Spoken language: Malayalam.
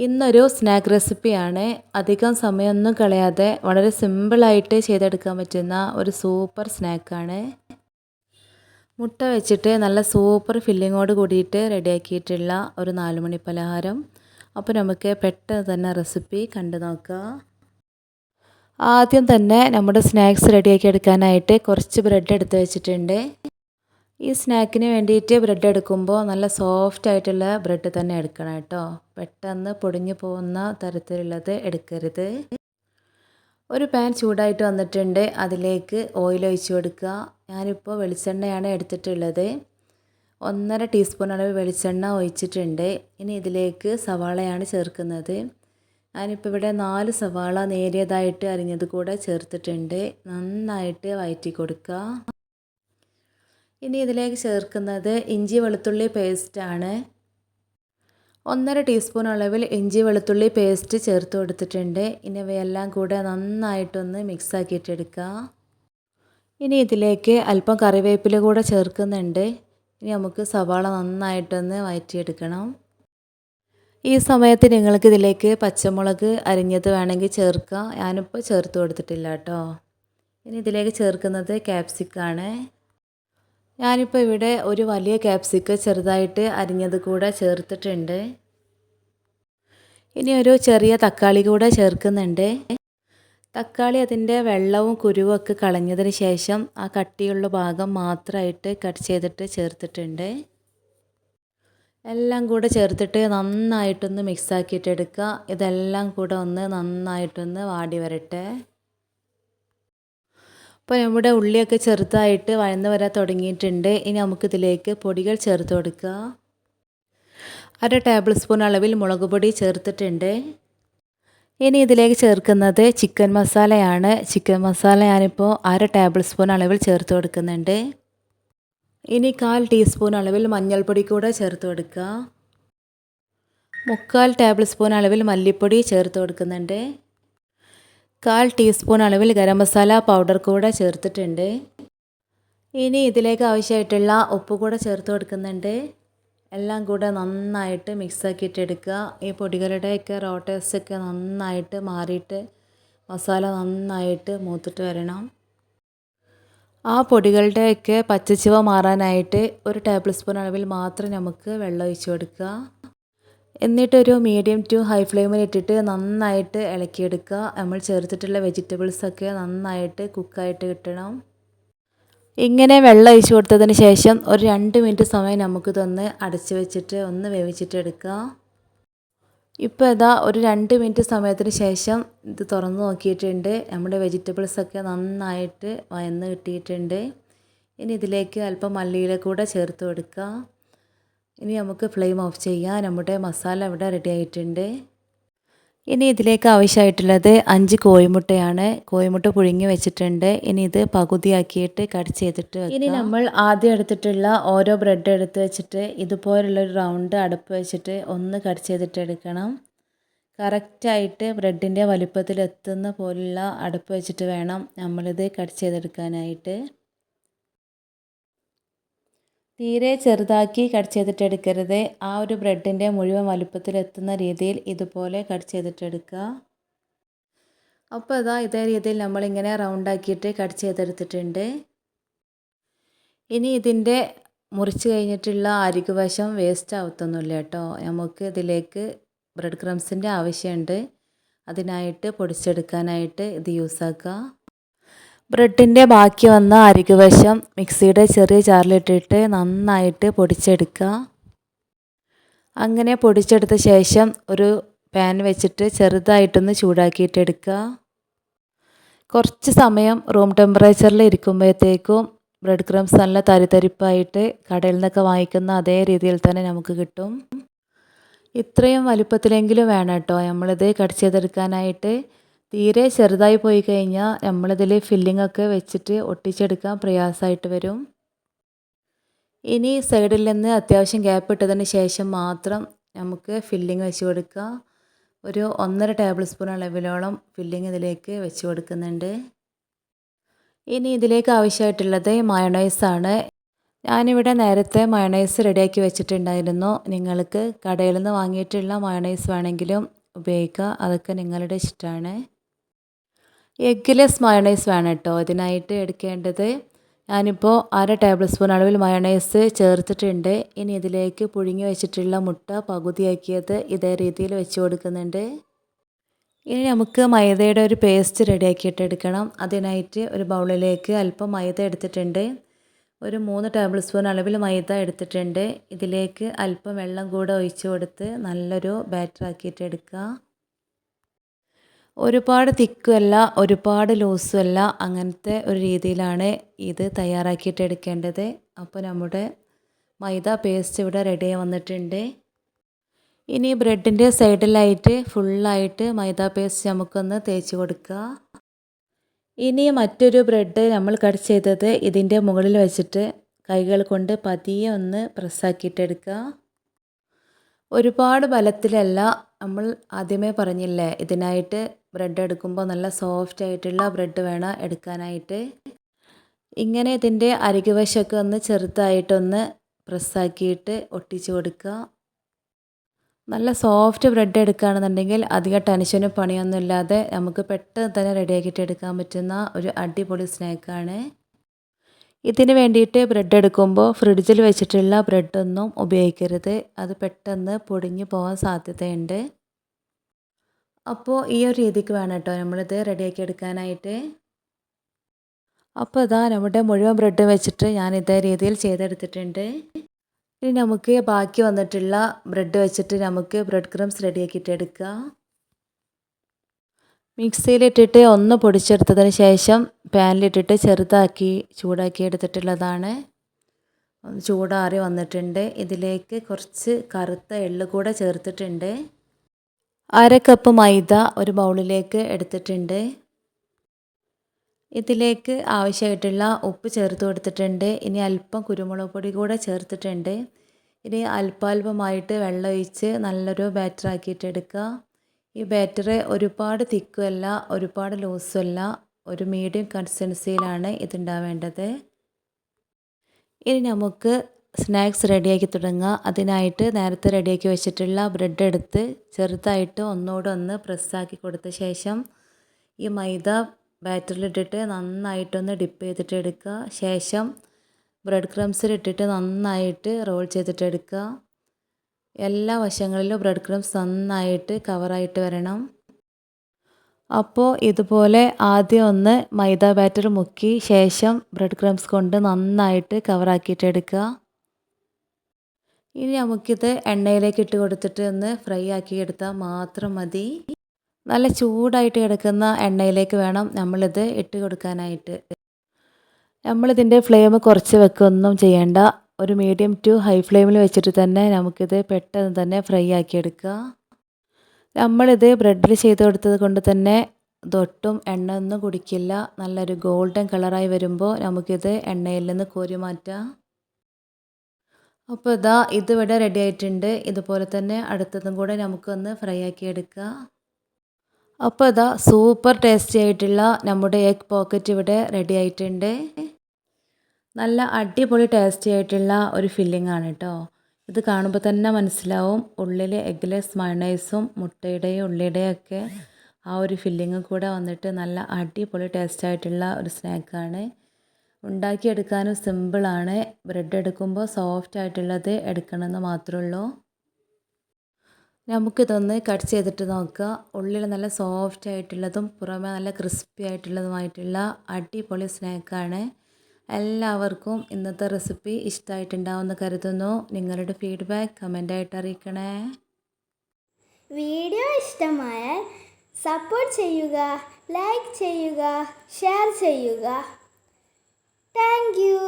ഇന്നൊരു സ്നാക്ക് റെസിപ്പിയാണ് അധികം സമയമൊന്നും കളയാതെ വളരെ സിമ്പിളായിട്ട് ചെയ്തെടുക്കാൻ പറ്റുന്ന ഒരു സൂപ്പർ സ്നാക്കാണ് മുട്ട വെച്ചിട്ട് നല്ല സൂപ്പർ ഫില്ലിങ്ങോട് കൂടിയിട്ട് റെഡിയാക്കിയിട്ടുള്ള ഒരു നാലുമണി പലഹാരം. അപ്പോൾ നമുക്ക് പെട്ടെന്ന് തന്നെ റെസിപ്പി കണ്ടു നോക്കാം. ആദ്യം തന്നെ നമ്മുടെ സ്നാക്സ് റെഡിയാക്കി എടുക്കാനായിട്ട് കുറച്ച് ബ്രെഡ് എടുത്ത് വെച്ചിട്ടുണ്ട്. ഈ സ്നാക്കിന് വേണ്ടിയിട്ട് ബ്രെഡ് എടുക്കുമ്പോൾ നല്ല സോഫ്റ്റ് ആയിട്ടുള്ള ബ്രെഡ് തന്നെ എടുക്കണം കേട്ടോ. പെട്ടെന്ന് പൊടിഞ്ഞു പോകുന്ന തരത്തിലുള്ളത് എടുക്കരുത്. ഒരു പാൻ ചൂടായിട്ട് വന്നിട്ടുണ്ട്. അതിലേക്ക് ഓയിൽ ഒഴിച്ച് കൊടുക്കുക. ഞാനിപ്പോൾ വെളിച്ചെണ്ണയാണ് എടുത്തിട്ടുള്ളത്. ഒന്നര ടീസ്പൂൺ അളവ് വെളിച്ചെണ്ണ ഒഴിച്ചിട്ടുണ്ട്. ഇനി ഇതിലേക്ക് സവാളയാണ് ചേർക്കുന്നത്. ഞാനിപ്പോൾ ഇവിടെ നാല് സവാള നേരിയതായിട്ട് അരിഞ്ഞത് കൂടെ ചേർത്തിട്ടുണ്ട്. നന്നായിട്ട് വയറ്റി കൊടുക്കുക. ഇനി ഇതിലേക്ക് ചേർക്കുന്നത് ഇഞ്ചി വെളുത്തുള്ളി പേസ്റ്റാണ്. ഒന്നര ടീസ്പൂൺ അളവിൽ ഇഞ്ചി വെളുത്തുള്ളി പേസ്റ്റ് ചേർത്ത് കൊടുത്തിട്ടുണ്ട്. ഇനി ഇവയെല്ലാം കൂടെ നന്നായിട്ടൊന്ന് മിക്സ് ആക്കിയിട്ടെടുക്കുക ഇനി ഇതിലേക്ക് അല്പം കറിവേപ്പില കൂടെ ചേർക്കുന്നുണ്ട്. ഇനി നമുക്ക് സവാള നന്നായിട്ടൊന്ന് വഴറ്റിയെടുക്കണം ഈ സമയത്ത് നിങ്ങൾക്ക് ഇതിലേക്ക് പച്ചമുളക് അരിഞ്ഞത് വേണമെങ്കിൽ ചേർക്കാം. ഞാനിപ്പോൾ ചേർത്ത് കൊടുത്തിട്ടില്ല കേട്ടോ. ഇനി ഇതിലേക്ക് ചേർക്കുന്നത് ക്യാപ്സിക്കാണ്. ഞാനിപ്പോൾ ഇവിടെ ഒരു വലിയ ക്യാപ്സിക്ക ചെറുതായിട്ട് അരിഞ്ഞത് കൂടെ ചേർത്തിട്ടുണ്ട്. ഇനി ഒരു ചെറിയ തക്കാളി കൂടെ ചേർക്കുന്നുണ്ട്. തക്കാളി അതിന്റെ വെള്ളവും കുരുവും ഒക്കെ കളഞ്ഞതിന് ശേഷം ആ കട്ടിയുള്ള ഭാഗം മാത്രമായിട്ട് കട്ട് ചെയ്തിട്ട് ചേർത്തിട്ടുണ്ട്. എല്ലാം കൂടെ ചേർത്തിട്ട് നന്നായിട്ടൊന്ന് മിക്സാക്കിയിട്ടെടുക്കുക ഇതെല്ലാം കൂടെ ഒന്ന് നന്നായിട്ടൊന്ന് വാടി വരട്ടെ. അപ്പോൾ നമ്മുടെ ഉള്ളിയൊക്കെ ചെറുതായിട്ട് വഴന്ന് വരാൻ തുടങ്ങിയിട്ടുണ്ട്. ഇനി നമുക്കിതിലേക്ക് പൊടികൾ ചേർത്ത് കൊടുക്കുക അര ടേബിൾ സ്പൂൺ അളവിൽ മുളക് പൊടി ചേർത്തിട്ടുണ്ട്. ഇനി ഇതിലേക്ക് ചേർക്കുന്നത് ചിക്കൻ മസാലയാണ്. ചിക്കൻ മസാല ഞാനിപ്പോൾ അര ടേബിൾ സ്പൂൺ അളവിൽ ചേർത്ത് കൊടുക്കുന്നുണ്ട്. ഇനി കാൽ ടീസ്പൂൺ അളവിൽ മഞ്ഞൾപ്പൊടി കൂടെ ചേർത്ത് കൊടുക്കുക മുക്കാൽ ടേബിൾ സ്പൂൺ അളവിൽ മല്ലിപ്പൊടി ചേർത്ത് കൊടുക്കുന്നുണ്ട്. കാൽ ടീസ്പൂൺ അളവിൽ ഗരം മസാല പൗഡർ കൂടെ ചേർത്തിട്ടുണ്ട്. ഇനി ഇതിലേക്ക് ആവശ്യമായിട്ടുള്ള ഉപ്പ് കൂടെ ചേർത്ത് കൊടുക്കുന്നുണ്ട്. എല്ലാം കൂടെ നന്നായിട്ട് മിക്സ് എടുക്കുക. ഈ പൊടികളുടെയൊക്കെ റോ ടേസ്റ്റൊക്കെ നന്നായിട്ട് മാറിയിട്ട് മസാല നന്നായിട്ട് മൂത്തിട്ട് വരണം. ആ പൊടികളുടെയൊക്കെ പച്ചച്ചുവ മാറാനായിട്ട് ഒരു ടേബിൾ സ്പൂൺ അളവിൽ മാത്രം നമുക്ക് വെള്ളം ഒഴിച്ച് കൊടുക്കുക. എന്നിട്ടൊരു മീഡിയം ടു ഹൈ ഫ്ലെയിമിൽ ഇട്ടിട്ട് നന്നായിട്ട് ഇളക്കിയെടുക്കുക. നമ്മൾ ചേർത്തിട്ടുള്ള വെജിറ്റബിൾസൊക്കെ നന്നായിട്ട് കുക്കായിട്ട് കിട്ടണം. ഇങ്ങനെ വെള്ളം ഒഴിച്ചു കൊടുത്തതിന് ശേഷം ഒരു രണ്ട് മിനിറ്റ് സമയം നമുക്ക് തന്ന് അടച്ചു വെച്ചിട്ട് ഒന്ന് വേവിച്ചിട്ടെടുക്കുക ഇപ്പോൾ ഇതാ ഒരു രണ്ട് മിനിറ്റ് സമയത്തിന് ശേഷം ഇത് തുറന്ന് നോക്കിയിട്ടുണ്ട്. നമ്മുടെ വെജിറ്റബിൾസൊക്കെ നന്നായിട്ട് വയന്ന് കിട്ടിയിട്ടുണ്ട്. ഇനി ഇതിലേക്ക് അല്പം മല്ലിയില കൂടെ ചേർത്ത് കൊടുക്കുക. ഇനി നമുക്ക് ഫ്ലെയിം ഓഫ് ചെയ്യാം. നമ്മുടെ മസാല ഇവിടെ റെഡി ആയിട്ടുണ്ട്. ഇനി ഇതിലേക്ക് ആവശ്യമായിട്ടുള്ളത് അഞ്ച് കോഴിമുട്ടയാണ്. കോഴിമുട്ട പുഴുങ്ങി വെച്ചിട്ടുണ്ട്. ഇനി ഇത് പകുതിയാക്കിയിട്ട് കട്ട് ചെയ്തിട്ട് ഇനി നമ്മൾ ആദ്യം എടുത്തിട്ടുള്ള ഓരോ ബ്രെഡ് എടുത്ത് വെച്ചിട്ട് ഇതുപോലുള്ളൊരു റൗണ്ട് അടുപ്പ് വെച്ചിട്ട് ഒന്ന് കട്ട് ചെയ്തിട്ട് എടുക്കണം. കറക്റ്റായിട്ട് ബ്രെഡിന്റെ വലുപ്പത്തിൽ എത്തുന്ന പോലുള്ള അടുപ്പ് വെച്ചിട്ട് വേണം നമ്മളിത് കട്ട് ചെയ്തെടുക്കാനായിട്ട്. തീരെ ചെറുതാക്കി കട്ട് ചെയ്തിട്ടെടുക്കരുത്. ആ ഒരു ബ്രെഡിന്റെ മുഴുവൻ വലുപ്പത്തിലെത്തുന്ന രീതിയിൽ ഇതുപോലെ കട്ട് ചെയ്തിട്ടെടുക്കുക അപ്പോൾ അതാ ഇതേ രീതിയിൽ നമ്മളിങ്ങനെ റൗണ്ടാക്കിയിട്ട് കട്ട് ചെയ്തെടുത്തിട്ടുണ്ട്. ഇനി ഇതിന്റെ മുറിച്ച് കഴിഞ്ഞിട്ടുള്ള അരികുവശം വേസ്റ്റ് ആവത്തൊന്നുമില്ല കേട്ടോ. നമുക്ക് ഇതിലേക്ക് ബ്രെഡ് ക്രംസിന്റെ ആവശ്യമുണ്ട്. അതിനായിട്ട് പൊടിച്ചെടുക്കാനായിട്ട് ഇത് യൂസാക്കുക ബ്രെഡിന്റെ ബാക്കി വന്ന അരികുവശം മിക്സിയുടെ ചെറിയ ജാറിലിട്ടിട്ട് നന്നായിട്ട് പൊടിച്ചെടുക്കുക. അങ്ങനെ പൊടിച്ചെടുത്ത ശേഷം ഒരു പാൻ വെച്ചിട്ട് ചെറുതായിട്ടൊന്ന് ചൂടാക്കിയിട്ടെടുക്കുക. കുറച്ച് സമയം റൂം ടെമ്പറേച്ചറിൽ ഇരിക്കുമ്പോഴത്തേക്കും ബ്രെഡ് ക്രംസ് നല്ല തരിതരിപ്പായിട്ട് കടയിൽ നിന്നൊക്കെ വാങ്ങിക്കുന്ന അതേ രീതിയിൽ തന്നെ നമുക്ക് കിട്ടും. ഇത്രയും വലുപ്പത്തിലെങ്കിലും വേണം കേട്ടോ. നമ്മളിത് കട്ട് ചെയ്തെടുക്കാനായിട്ട് തീരെ ചെറുതായി പോയി കഴിഞ്ഞാൽ നമ്മളിതിൽ ഫില്ലിംഗ് ഒക്കെ വെച്ചിട്ട് ഒട്ടിച്ചെടുക്കാൻ പ്രയാസമായിട്ട് വരും. ഇനി സൈഡിൽ നിന്ന് അത്യാവശ്യം ഗ്യാപ്പ് ഇട്ടതിന് ശേഷം മാത്രം നമുക്ക് ഫില്ലിംഗ് വെച്ച് കൊടുക്കുക ഒരു ഒന്നര ടേബിൾ സ്പൂൺ അളവിലോളം ഫില്ലിംഗ് ഇതിലേക്ക് വെച്ച് കൊടുക്കുന്നുണ്ട്. ഇനി ഇതിലേക്ക് ആവശ്യമായിട്ടുള്ളത് മയണൈസാണ് ഞാനിവിടെ നേരത്തെ മയണൈസ് റെഡിയാക്കി വെച്ചിട്ടുണ്ടായിരുന്നു. നിങ്ങൾക്ക് കടയിൽ നിന്ന് വാങ്ങിയിട്ടുള്ള മയണൈസ് വേണമെങ്കിലും ഉപയോഗിക്കുക അതൊക്കെ നിങ്ങളുടെ ഇഷ്ടമാണ്. എഗ്ഗ്ലെസ് മയണൈസ് വേണം കേട്ടോ അതിനായിട്ട് എടുക്കേണ്ടത് ഞാനിപ്പോൾ അര ടേബിൾ സ്പൂൺ അളവിൽ മയണൈസ് ചേർത്തിട്ടുണ്ട്. ഇനി ഇതിലേക്ക് പുഴുങ്ങി വെച്ചിട്ടുള്ള മുട്ട പകുതിയാക്കിയത് ഇതേ രീതിയിൽ വെച്ച് കൊടുക്കുന്നുണ്ട്. ഇനി നമുക്ക് മൈദയുടെ ഒരു പേസ്റ്റ് റെഡിയാക്കിയിട്ട് എടുക്കണം. അതിനായിട്ട് ഒരു ബൗളിലേക്ക് അല്പം മൈദ എടുത്തിട്ടുണ്ട്. ഒരു മൂന്ന് ടേബിൾ സ്പൂൺ അളവിൽ മൈദ എടുത്തിട്ടുണ്ട്. ഇതിലേക്ക് അല്പം വെള്ളം കൂടെ ഒഴിച്ചു കൊടുത്ത് നല്ലൊരു ബാറ്റർ ആക്കിയിട്ട് എടുക്കുക. ഒരുപാട് തിക്കുമല്ല ഒരുപാട് ലൂസുമല്ല അങ്ങനത്തെ ഒരു രീതിയിലാണ് ഇത് തയ്യാറാക്കിയിട്ട് എടുക്കേണ്ടത്. അപ്പോൾ നമ്മുടെ മൈദ പേസ്റ്റ് ഇവിടെ റെഡി വന്നിട്ടുണ്ട്. ഇനി ബ്രെഡിന്റെ സൈഡിലായിട്ട് ഫുള്ളായിട്ട് മൈദ പേസ്റ്റ് നമുക്കൊന്ന് തേച്ച് കൊടുക്കുക ഇനി മറ്റൊരു ബ്രെഡ് നമ്മൾ കട്ട് ചെയ്തത് ഇതിന്റെ മുകളിൽ വെച്ചിട്ട് കൈകൾ കൊണ്ട് പതിയെ ഒന്ന് പ്രസ്സാക്കിയിട്ടെടുക്കുക ഒരുപാട് ബലത്തിലല്ല നമ്മൾ ആദ്യമേ പറഞ്ഞില്ലേ ഇതിനായിട്ട് ബ്രെഡ് എടുക്കുമ്പോൾ നല്ല സോഫ്റ്റ് ആയിട്ടുള്ള ബ്രെഡ് വേണം എടുക്കാനായിട്ട്. ഇങ്ങനെ ഇതിന്റെ അരികുവശമൊക്കെ ഒന്ന് ചെറുതായിട്ടൊന്ന് പ്രസ്സാക്കിയിട്ട് ഒട്ടിച്ച് കൊടുക്കുക. നല്ല സോഫ്റ്റ് ബ്രെഡ് എടുക്കുകയാണെന്നുണ്ടെങ്കിൽ അധികം ടെൻഷനും പണിയൊന്നും ഇല്ലാതെ നമുക്ക് പെട്ടെന്ന് തന്നെ റെഡിയാക്കിയിട്ട് എടുക്കാൻ പറ്റുന്ന ഒരു അടിപൊളി സ്നാക്കാണ്. ഇതിന് വേണ്ടിയിട്ട് ബ്രെഡ് എടുക്കുമ്പോൾ ഫ്രിഡ്ജിൽ വെച്ചിട്ടുള്ള ബ്രെഡൊന്നും ഉപയോഗിക്കരുത്. അത് പെട്ടെന്ന് പൊടിഞ്ഞു പോകാൻ സാധ്യതയുണ്ട്. അപ്പോൾ ഈ ഒരു രീതിക്ക് വേണം കേട്ടോ നമ്മളിത് റെഡിയാക്കി എടുക്കാനായിട്ട്. അപ്പോൾ ഇതാ നമ്മുടെ മുഴുവൻ ബ്രെഡ് വെച്ചിട്ട് ഞാൻ ഇതേ രീതിയിൽ ചെയ്തെടുത്തിട്ടുണ്ട്. ഇനി നമുക്ക് ബാക്കി വന്നിട്ടുള്ള ബ്രെഡ് വെച്ചിട്ട് നമുക്ക് ബ്രെഡ് ക്രംസ് റെഡിയാക്കിയിട്ട് എടുക്കുക മിക്സിയിലിട്ടിട്ട് ഒന്ന് പൊടിച്ചെടുത്തതിന് ശേഷം പാനിലിട്ടിട്ട് ചെറുതാക്കി ചൂടാക്കി എടുത്തിട്ടുള്ളതാണ്. ചൂടാറി വന്നിട്ടുണ്ട്. ഇതിലേക്ക് കുറച്ച് കറുത്ത എള്ള് കൂടെ ചേർത്തിട്ടുണ്ട്. അര കപ്പ് മൈദ ഒരു ബൗളിലേക്ക് എടുത്തിട്ടുണ്ട്. ഇതിലേക്ക് ആവശ്യമായിട്ടുള്ള ഉപ്പ് ചേർത്ത് കൊടുത്തിട്ടുണ്ട്. ഇനി അല്പം കുരുമുളക് പൊടി കൂടെ ചേർത്തിട്ടുണ്ട്. ഇനി അല്പാൽപമായിട്ട് വെള്ളം ഒഴിച്ച് നല്ലൊരു ബാറ്റർ ആക്കിയിട്ട് എടുക്കുക. ഈ ബാറ്റർ ഒരുപാട് തിക്കുമല്ല ഒരുപാട് ലൂസുമല്ല ഒരു മീഡിയം കൺസിസ്റ്റൻസിയിലാണ് ഇതുണ്ടാവേണ്ടത് ഇനി നമുക്ക് സ്നാക്സ് റെഡിയാക്കി തുടങ്ങുക. അതിനായിട്ട് നേരത്തെ റെഡിയാക്കി വെച്ചിട്ടുള്ള ബ്രെഡ് എടുത്ത് ചെറുതായിട്ട് ഒന്നുകൂടെ ഒന്ന് പ്രസ്സാക്കി കൊടുത്ത ശേഷം ഈ മൈദ ബാറ്ററിലിട്ടിട്ട് നന്നായിട്ടൊന്ന് ഡിപ്പ് ചെയ്തിട്ട് എടുക്കുക. ശേഷം ബ്രെഡ് ക്രംസിലിട്ടിട്ട് നന്നായിട്ട് റോൾ ചെയ്തിട്ട് എടുക്കുക. എല്ലാ വശങ്ങളിലും ബ്രെഡ് ക്രംസ് നന്നായിട്ട് കവറായിട്ട് വരണം. അപ്പോൾ ഇതുപോലെ ആദ്യം ഒന്ന് മൈദ ബാറ്റർ മുക്കി ശേഷം ബ്രെഡ് ക്രംസ് കൊണ്ട് നന്നായിട്ട് കവറാക്കിയിട്ട് എടുക്കുക. ഇനി നമുക്കിത് എണ്ണയിലേക്ക് ഇട്ട് കൊടുത്തിട്ട് ഒന്ന് ഫ്രൈ ആക്കി എടുത്താൽ മാത്രം മതി. നല്ല ചൂടായിട്ട് കിടക്കുന്ന എണ്ണയിലേക്ക് വേണം നമ്മളിത് ഇട്ട് കൊടുക്കാനായിട്ട്. നമ്മളിതിന്റെ ഫ്ലെയിം കുറച്ച് വെക്കൊന്നും ചെയ്യേണ്ട. ഒരു മീഡിയം ടു ഹൈ ഫ്ലെയിമിൽ വെച്ചിട്ട് തന്നെ നമുക്കിത് പെട്ടെന്ന് തന്നെ ഫ്രൈ ആക്കി എടുക്കുക നമ്മളിത് ബ്രെഡിൽ ചെയ്ത് കൊടുത്തത് കൊണ്ട് തന്നെ തൊട്ടും എണ്ണ ഒന്നും കുടിക്കില്ല. നല്ലൊരു ഗോൾഡൻ കളറായി വരുമ്പോൾ നമുക്കിത് എണ്ണയിൽ നിന്ന് കോരി മാറ്റാം. അപ്പോൾ ഇതാ ഇതിവിടെ റെഡി ആയിട്ടുണ്ട്. ഇതുപോലെ തന്നെ അടുത്തതും കൂടെ നമുക്കൊന്ന് ഫ്രൈ ആക്കി എടുക്കുക അപ്പോൾ ഇതാ സൂപ്പർ ടേസ്റ്റി ആയിട്ടുള്ള നമ്മുടെ എഗ് പോക്കറ്റ് ഇവിടെ റെഡി ആയിട്ടുണ്ട്. നല്ല അടിപൊളി ടേസ്റ്റി ആയിട്ടുള്ള ഒരു ഫില്ലിംഗ് ആണ് കേട്ടോ ഇത് കാണുമ്പോൾ തന്നെ മനസ്സിലാവും. ഉള്ളിൽ എഗ്ലെസ് മയണൈസും മുട്ടയുടെയും ഉള്ളിയുടെയും ഒക്കെ ആ ഒരു ഫില്ലിങ്ങും കൂടെ വന്നിട്ട് നല്ല അടിപൊളി ടേസ്റ്റ് ആയിട്ടുള്ള ഒരു സ്നാക്കാണ് ഉണ്ടാക്കിയെടുക്കാനും സിമ്പിളാണ്. ബ്രെഡ് എടുക്കുമ്പോൾ സോഫ്റ്റ് ആയിട്ടുള്ളത് എടുക്കണമെന്ന് മാത്രമേ ഉള്ളൂ നമുക്കിതൊന്ന് കട്ട് ചെയ്തിട്ട് നോക്കുക. ഉള്ളിൽ നല്ല സോഫ്റ്റ് ആയിട്ടുള്ളതും പുറമെ നല്ല ക്രിസ്പി ആയിട്ടുള്ളതുമായിട്ടുള്ള അടിപൊളി സ്നാക്കാണ്. എല്ലാവർക്കും ഇന്നത്തെ റെസിപ്പി ഇഷ്ടമായിട്ടുണ്ടാവുമെന്ന് കരുതുന്നു. നിങ്ങളുടെ ഫീഡ്ബാക്ക് കമന്റായിട്ട് അറിയിക്കണേ. വീഡിയോ ഇഷ്ടമായാൽ സപ്പോർട്ട് ചെയ്യുക ലൈക്ക് ചെയ്യുക ഷെയർ ചെയ്യുക. Thank you